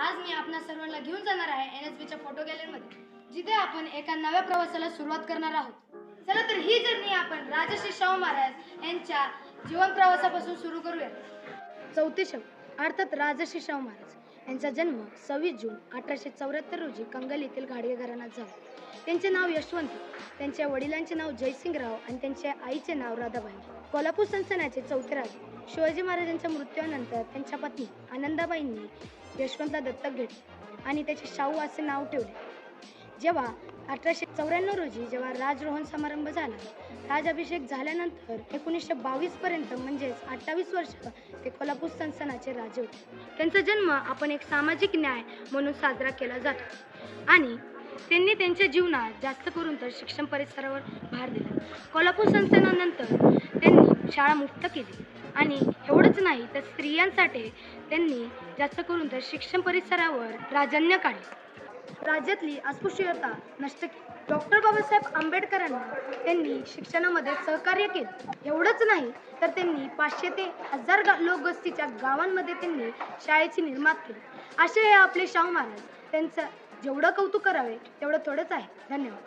आज मी आपणा सर्वांना घेऊन जाणार आहे एन एस बीच्या फोटो गॅलरीमध्ये जिथे आपण एका नव्या प्रवासाला सुरुवात करणार आहोत. चला तर ही जर्नी आपण राजश्री शाहू महाराज यांच्या जीवन प्रवासापासून सुरू करूया. चौथे शब्द अर्थात राजश्री शाहू महाराज यांचा जन्म सव्वीस जून अठराशे चौऱ्याहत्तर रोजी कंगल येथील घाडगे घराण्यात झाला. त्यांचे नाव यशवंत त्यांच्या वडिलांचे नाव जयसिंगराव आणि त्यांच्या आईचे नाव राधाबाई. कोल्हापूर संस्थानाचे चौथे राजे. शिवाजी महाराजांच्या मृत्यूनंतर त्यांच्या पत्नी आनंदाबाईंनी यशवंतला दत्तक घेतले आणि त्याचे शाहू असे नाव ठेवले. जेव्हा अठराशे चौऱ्याण्णव रोजी जेव्हा राजरोहण समारंभ झाला राजाभिषेक झाल्यानंतर एकोणीसशे बावीस पर्यंत म्हणजेच अठ्ठावीस वर्ष ते कोल्हापूर संस्थानाचे राजे होते. त्यांचा जन्म आपण एक सामाजिक न्याय म्हणून साजरा केला जातो आणि त्यांनी त्यांच्या जीवनात जास्त करून तर शिक्षण परिसरावर भार दिला. कोल्हापूर संस्थानानंतर त्यांनी शाळा मुक्त केली. आणि एवढंच नाही तर स्त्रियांसाठी त्यांनी जास्त करून तर शिक्षण परिसरावर प्राधान्य काढले. राज्यातली अस्पृश्यता नष्ट केली. डॉक्टर बाबासाहेब आंबेडकरांना त्यांनी शिक्षणामध्ये सहकार्य केलं. एवढंच नाही तर त्यांनी पाचशे ते हजार गा लोकवस्तीच्या गावांमध्ये त्यांनी शाळेची निर्माण केली. असे हे आपले शाहू महाराज. त्यांचं जेवढं कौतुक करावे तेवढं थोडंच आहे. धन्यवाद.